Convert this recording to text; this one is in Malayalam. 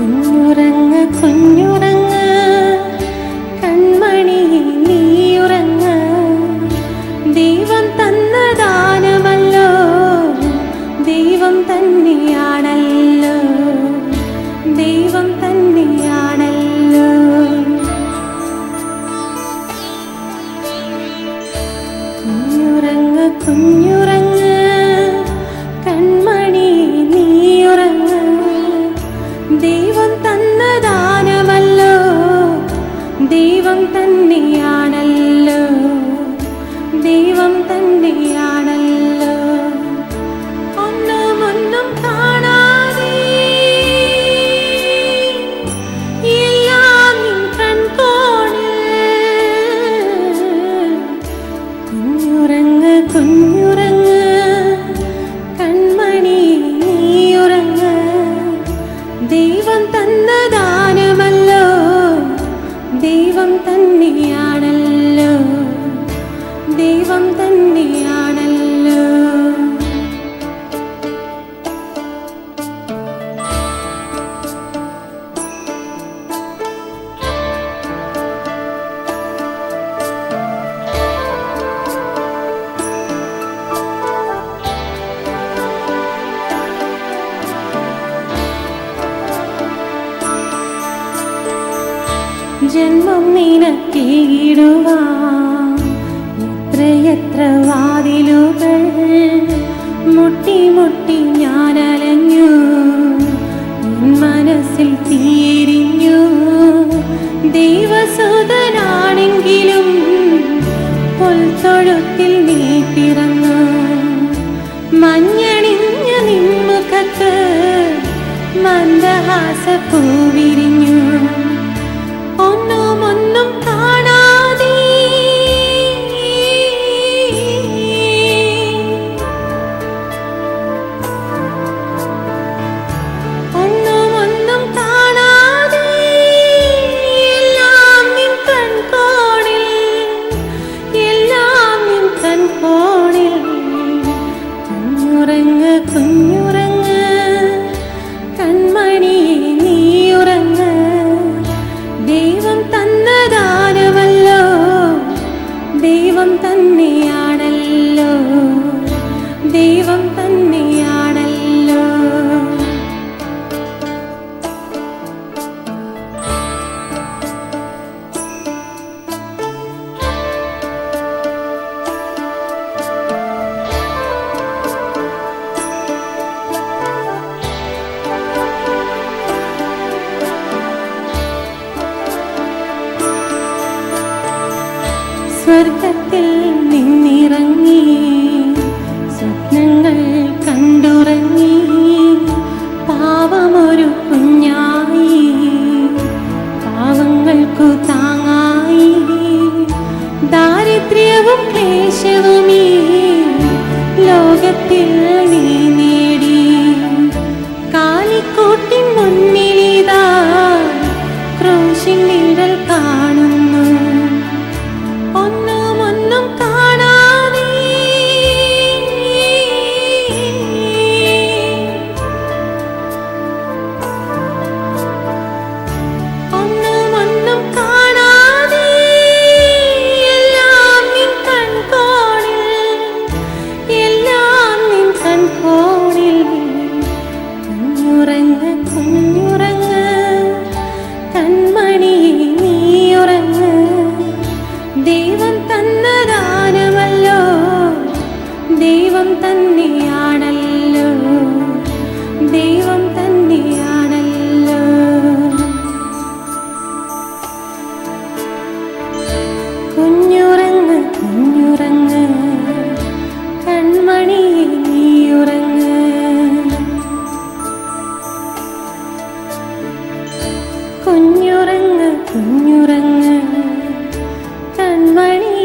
കുഞ്ഞുറങ്ങ കുഞ്ഞുറങ്ങ. കൺമണി നീയുറങ്ങ. ദൈവം തന്ന ദാനമല്ലോ. ദൈവം തന്നെയാണല്ലോ. ദൈവം തന്നെയാണല്ലോ. കുഞ്ഞുറങ്ങ കുഞ്ഞുറങ്ങ. കൺമണി ദൈവം തന്ന ദാനമല്ലോ. ദൈവം തന്നെയാണല്ലോ. ദൈവം തന്നെയാണല്ലോ ജന്മം നിനക്കിടുവാത്രയത്ര വാതിലുകൾ മുട്ടി മുട്ടി ഞാൻ അലഞ്ഞു മനസ്സിൽ തീരിഞ്ഞു. ദൈവസുതനാണെങ്കിലും പൊൽത്തൊഴുത്തിൽ നീ പിറന്നു. മഞ്ഞണിഞ്ഞ നിൻമുഖത്ത് മന്ദഹാസ പൂവിരിഞ്ഞു സ്വർഗത്തിൽ നിന്നിറങ്ങി സ്വപ്നങ്ങൾ കണ്ടുറങ്ങി പാവമൊരു കുഞ്ഞായി പാവങ്ങൾക്കു താങ്ങായി ദാരിദ്ര്യവും ക്ലേശവുമീ ലോകത്തിൽ നീ കുഞ്ഞുറങ്ങ് കുഞ്ഞുറങ്ങ്. കൺമണി